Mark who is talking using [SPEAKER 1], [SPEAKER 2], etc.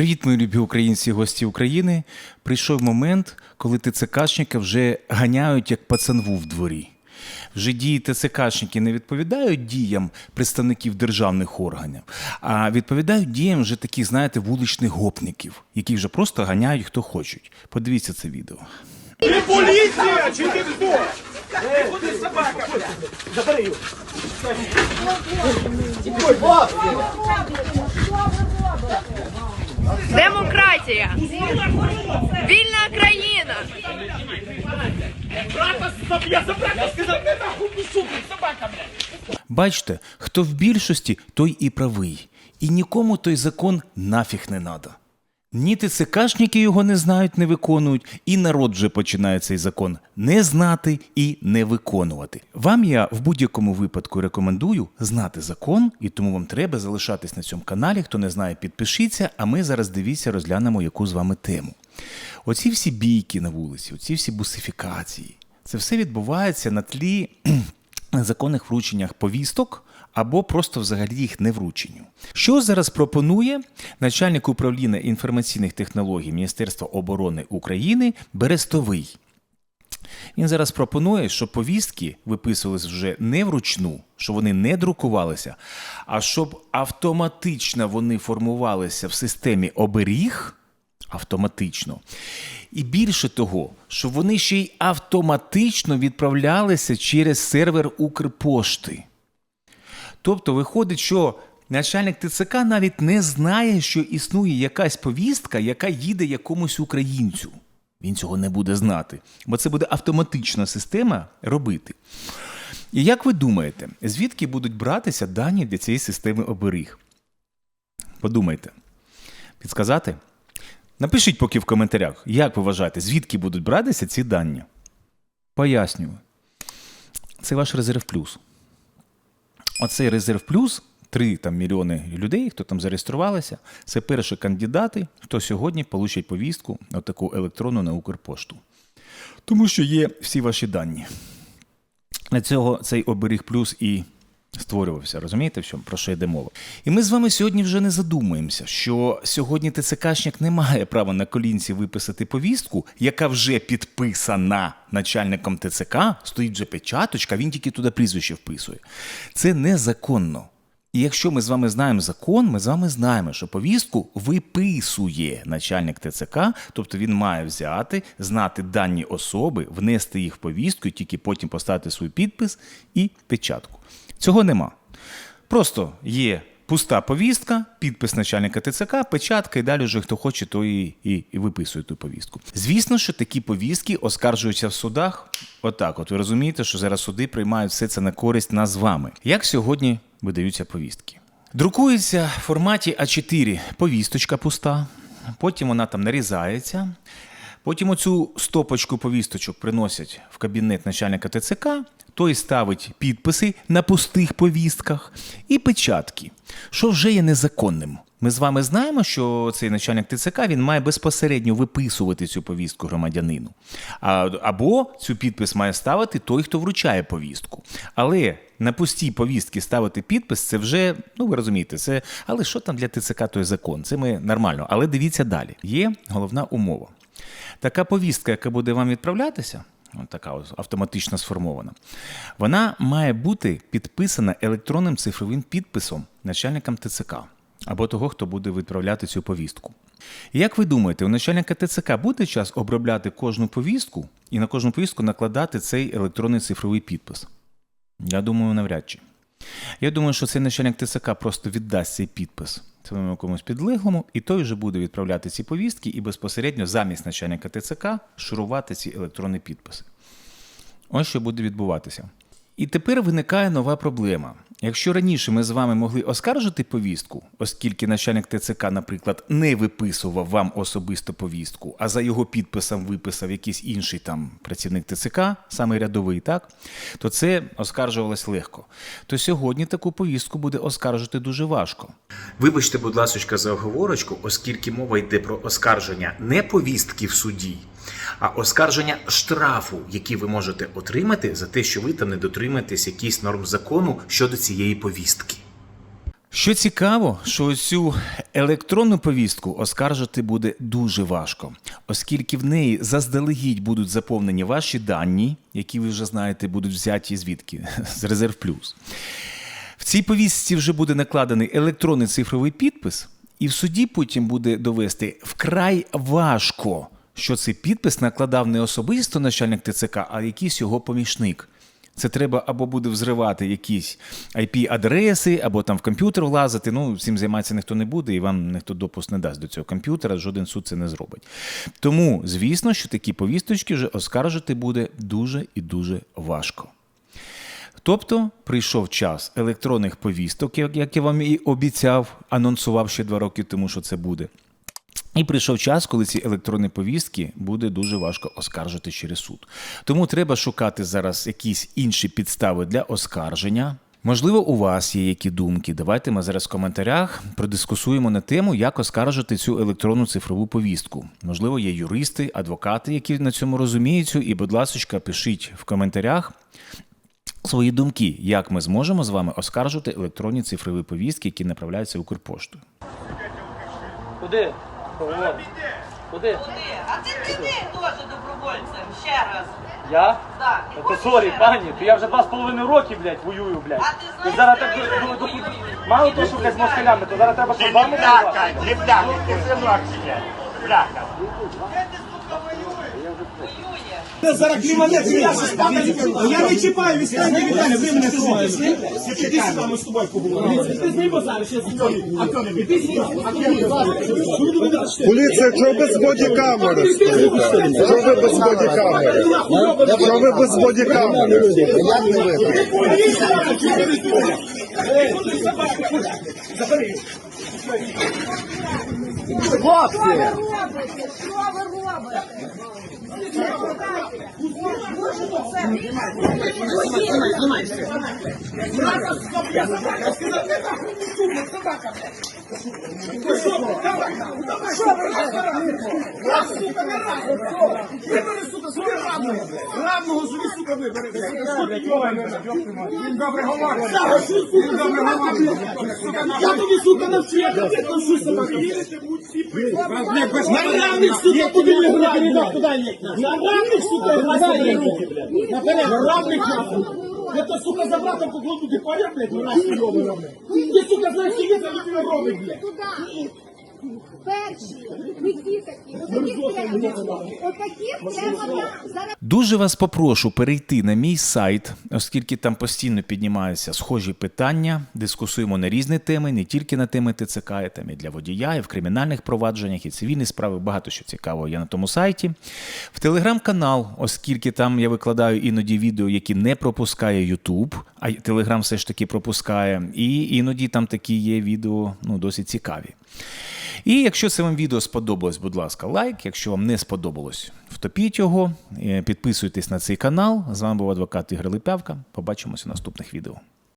[SPEAKER 1] Привіт, мої любі українці і гості України. Прийшов момент, коли ТЦКшника вже ганяють як пацанву в дворі. Вже дії ТЦКшники не відповідають діям представників державних органів, а відповідають діям вже таких, знаєте, вуличних гопників, які вже просто ганяють хто хочуть. Подивіться це відео.
[SPEAKER 2] Ти поліція чи ти хто? Собака? Забери його.
[SPEAKER 3] Демократія! Вільна країна!
[SPEAKER 2] Я сказав, собака, блядь.
[SPEAKER 1] Бачите, хто в більшості, той і правий. І нікому той закон нафіг не надо. Ні ТЦКшники його не знають, не виконують, і народ вже починає цей закон не знати і не виконувати. Вам я в будь-якому випадку рекомендую знати закон, і тому вам треба залишатись на цьому каналі. Хто не знає, підпишіться. А ми зараз дивіться, розглянемо яку з вами тему. Оці всі бійки на вулиці, оці всі бусифікації, це все відбувається на тлі незаконних врученнях повісток або просто взагалі їх не врученню. Що зараз пропонує начальник управління інформаційних технологій Міністерства оборони України Берестовий? Він зараз пропонує, щоб повістки виписувалися вже не вручну, що вони не друкувалися, а щоб автоматично вони формувалися в системі оберіг автоматично. І більше того, що вони ще й автоматично відправлялися через сервер Укрпошти. Тобто виходить, що начальник ТЦК навіть не знає, що існує якась повістка, яка їде якомусь українцю. Він цього не буде знати, бо це буде автоматична система робити. І як ви думаєте, звідки будуть братися дані для цієї системи оберіг? Подумайте. Підсказати? Напишіть поки в коментарях, як ви вважаєте, звідки будуть братися ці дані? Пояснюю. Це ваш резерв плюс. Оцей резерв плюс 3 там, мільйони людей, хто там зареєструвалися, це перші кандидати, хто сьогодні получить повістку на таку електронну на Укрпошту. Тому що є всі ваші дані. Для цього цей оберіг плюс і створювався. Розумієте, чому, про що йде мова? І ми з вами сьогодні вже не задумуємося, що сьогодні ТЦКшник не має права на колінці виписати повістку, яка вже підписана начальником ТЦК, стоїть вже печаточка, він тільки туди прізвище вписує. Це незаконно. І якщо ми з вами знаємо закон, ми з вами знаємо, що повістку виписує начальник ТЦК, тобто він має взяти, знати дані особи, внести їх в повістку тільки потім поставити свій підпис і печатку. Цього нема. Просто є пуста повістка, підпис начальника ТЦК, печатка, і далі вже хто хоче, то і, і, і виписує ту повістку. Звісно, що такі повістки оскаржуються в судах. Отак, от ви розумієте, що зараз суди приймають все це на користь нас з вами. Як сьогодні видаються повістки? Друкується в форматі А4 повісточка пуста, потім вона там нарізається. Потім оцю стопочку повісточок приносять в кабінет начальника ТЦК, той ставить підписи на пустих повістках і печатки, що вже є незаконним. Ми з вами знаємо, що цей начальник ТЦК він має безпосередньо виписувати цю повістку громадянину. Або цю підпис має ставити той, хто вручає повістку. Але на пустій повістці ставити підпис це вже, ну ви розумієте, це. Але що там для ТЦК той закон? Це ми нормально. Але дивіться далі. Є головна умова. Така повістка, яка буде вам відправлятися, така ось автоматично сформована, вона має бути підписана електронним цифровим підписом начальникам ТЦК або того, хто буде відправляти цю повістку. Як ви думаєте, у начальника ТЦК буде час обробляти кожну повістку і на кожну повістку накладати цей електронний цифровий підпис? Я думаю, навряд чи. Я думаю, що цей начальник ТСК просто віддасть цей підпис своєму якомусь підлеглому, і той вже буде відправляти ці повістки і безпосередньо замість начальника ТЦК шурувати ці електронні підписи. Ось що буде відбуватися. І тепер виникає нова проблема. Якщо раніше ми з вами могли оскаржити повістку, оскільки начальник ТЦК, наприклад, не виписував вам особисто повістку, а за його підписом виписав якийсь інший там працівник ТЦК, саме рядовий, так, то це оскаржувалось легко. То сьогодні таку повістку буде оскаржити дуже важко.
[SPEAKER 4] Вибачте, будь ласка, за оговорочку, оскільки мова йде про оскарження не повістки в суді, а оскарження штрафу, який ви можете отримати за те, що ви там не дотримаєтесь якихось норм закону щодо цієї повістки.
[SPEAKER 1] Що цікаво, що цю електронну повістку оскаржити буде дуже важко, оскільки в неї заздалегідь будуть заповнені ваші дані, які ви вже знаєте, будуть взяті звідки з резерв плюс. В цій повістці вже буде накладений електронний цифровий підпис, і в суді потім буде довести вкрай важко, що цей підпис накладав не особисто начальник ТЦК, а якийсь його помічник. Це треба або буде взривати якісь IP-адреси, або там в комп'ютер влазити. Ну, цим займатися ніхто не буде, і вам ніхто допуск не дасть до цього комп'ютера, жоден суд це не зробить. Тому, звісно, що такі повісточки вже оскаржити буде дуже і дуже важко. Тобто прийшов час електронних повісток, як я вам і обіцяв, анонсував ще два роки тому, що це буде. І прийшов час, коли ці електронні повістки буде дуже важко оскаржити через суд. Тому треба шукати зараз якісь інші підстави для оскарження. Можливо, у вас є які думки. Давайте ми зараз в коментарях продискусуємо на тему, як оскаржити цю електронну цифрову повістку. Можливо, є юристи, адвокати, які на цьому розуміються. І, будь ласка, пишіть в коментарях свої думки, як ми зможемо з вами оскаржити електронні цифрові повістки, які направляються Укрпоштою.
[SPEAKER 5] Куди? Кого? Куди?
[SPEAKER 6] Куди? А ти піди теж добровольцем ще раз.
[SPEAKER 5] Я?
[SPEAKER 6] Так.
[SPEAKER 5] Та то сорі, пані, то я вже два з половиною роки, блядь, воюю, блядь.
[SPEAKER 6] А ти знаєш,
[SPEAKER 5] І зараз так
[SPEAKER 6] скільки
[SPEAKER 5] до- до- до-
[SPEAKER 6] воюю?
[SPEAKER 5] Мало того, що блядь, з москалями, то зараз треба
[SPEAKER 2] Ти
[SPEAKER 5] що вами
[SPEAKER 2] бляха,
[SPEAKER 5] воювати?
[SPEAKER 2] ти бляха, ти синок сидять. Бляха.
[SPEAKER 7] Зараз кліманець, я спати. Я не чіпаю, відстаньте від мене, ви мене трогаєте. Іди сюди, ми з тобою поговоримо. Ти з ним зараз, я з. А хто не не
[SPEAKER 8] Поліція, чого ви з бодікамери? Чого ви без бодікамери? Чого ви без бодікамери? Як не що ви? Видно?
[SPEAKER 7] Равного собі, сука, вибери. Він добре говорить. Він добре говорить. Я тобі, сука, навчу, я тобі навчу себе. На равних, сука, тобі не грати. На равних, сука, грати. Наперед, равних, нахуй. Я то, сука, за братом покладу, ти поняв, блядь, ну нахуй робить, блядь. Ти, сука, знаєш, скільки це людина робить, блядь.
[SPEAKER 9] Перші, ті такі.
[SPEAKER 1] Дуже вас попрошу перейти на мій сайт, оскільки там постійно піднімаються схожі питання. Дискусуємо на різні теми, не тільки на теми ТЦК, і там і для водія, і в кримінальних провадженнях, і цивільні справи. Багато що цікавого є на тому сайті. В телеграм-канал, оскільки там я викладаю іноді відео, які не пропускає Ютуб, а Телеграм все ж таки пропускає. І іноді там такі є відео ну, досить цікаві. І якщо це вам відео сподобалось, будь ласка, лайк. Якщо вам не сподобалось, втопіть його, е, підписуйтесь на цей канал. З вами був адвокат Ігор Липявка. Побачимося в наступних відео.